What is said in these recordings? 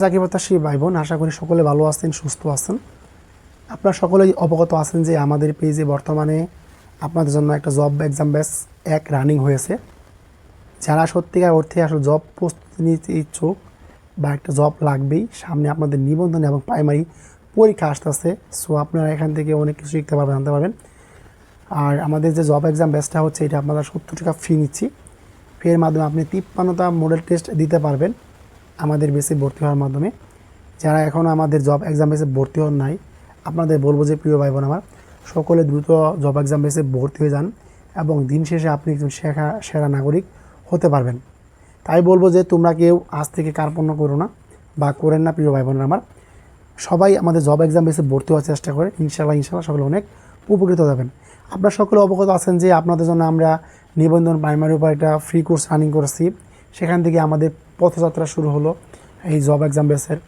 প্রত্যাশী ভাই বোন আশা করি সকলে ভালো আছেন, সুস্থ আছেন। আপনারা সকলেই অবগত আছেন যে আমাদের পেজে বর্তমানে আপনাদের জন্য একটা জব এক্সাম ব্যাচ এক রানিং হয়েছে। যারা সত্যিকার অর্থে আসলে জব প্রস্তুতি নিতে ইচ্ছুক বা একটা জব লাগবেই, সামনে আপনাদের নিবন্ধন এবং প্রাইমারি পরীক্ষা আসতেছে সো আপনারা এখান থেকে অনেক কিছু শিখতে পারবেন, জানতে পারবেন। আর আমাদের যে জব এক্সাম ব্যাচটা হচ্ছে, এটা আপনারা সত্তর টাকা ফি নিচ্ছি। ফির মাধ্যমে আপনি তিপ্পান্নটা মডেল টেস্ট দিতে পারবেন। আমাদের বেসে ভর্তি হওয়ার মাধ্যমে, যারা এখনও আমাদের জব এক্সাম বেসে ভর্তি হন নাই, আপনাদের বলব যে, প্রিয় ভাই বোন আমার, সকলে দ্রুত জব এক্সাম বেসে ভর্তি হয়ে যান এবং দিন শেষে আপনি একজন শেখা, সেরা নাগরিক হতে পারবেন। তাই বলব যে, তোমরা কেউ আজ থেকে কার্পণ্য করো না বা করেন না, প্রিয় ভাই বোনেরা আমার। সবাই আমাদের জব এক্সাম বেসে ভর্তি হওয়ার চেষ্টা করে ইনশাল্লাহ ইনশাল্লাহ সকলে অনেক উপকৃত হবেন। আপনারা সকলে অবগত আছেন যে, আপনাদের জন্য আমরা নিবন্ধন প্রাইমারি উপর একটা ফ্রি কোর্স রানিং করেছি। সেখান থেকে আমাদের পথযাত্রা শুরু হলো এই জব এক্সাম বেসের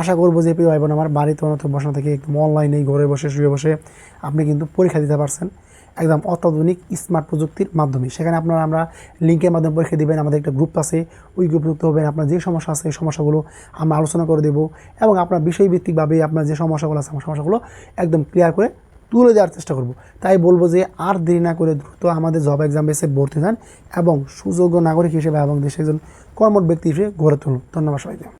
আশা করব যে প্রিয় ভাই বোন আমার বাড়িতে অনত বসা থেকে একদম অনলাইনেই ঘরে বসে, শুয়ে বসে আপনি কিন্তু পরীক্ষা দিতে পারছেন। একদম অত্যাধুনিক স্মার্ট প্রযুক্তির মাধ্যমে। সেখানে আপনারা আমরা লিঙ্কের মাধ্যমে পরীক্ষা দিবেন, আমাদের একটা গ্রুপ আছে, ওই গ্রুপ যুক্ত হবেন। আপনার যে সমস্যা আছে, এই সমস্যাগুলো আমরা আলোচনা করে দেবো এবং আপনার বিষয়ভিত্তিকভাবে আপনার যে সমস্যাগুলো আছে আমার সমস্যাগুলো একদম ক্লিয়ার করে তুলে দেওয়ার চেষ্টা করব। তাই বলব যে আর দেরি না করে দ্রুত আমাদের জব এক্সাম বেসে ভর্তি হন এবং সুযোগ্য নাগরিক হিসেবে এবং দেশের একজন কর্মট ব্যক্তি হিসেবে গড়ে তুলুন। ধন্যবাদ সবাইকে।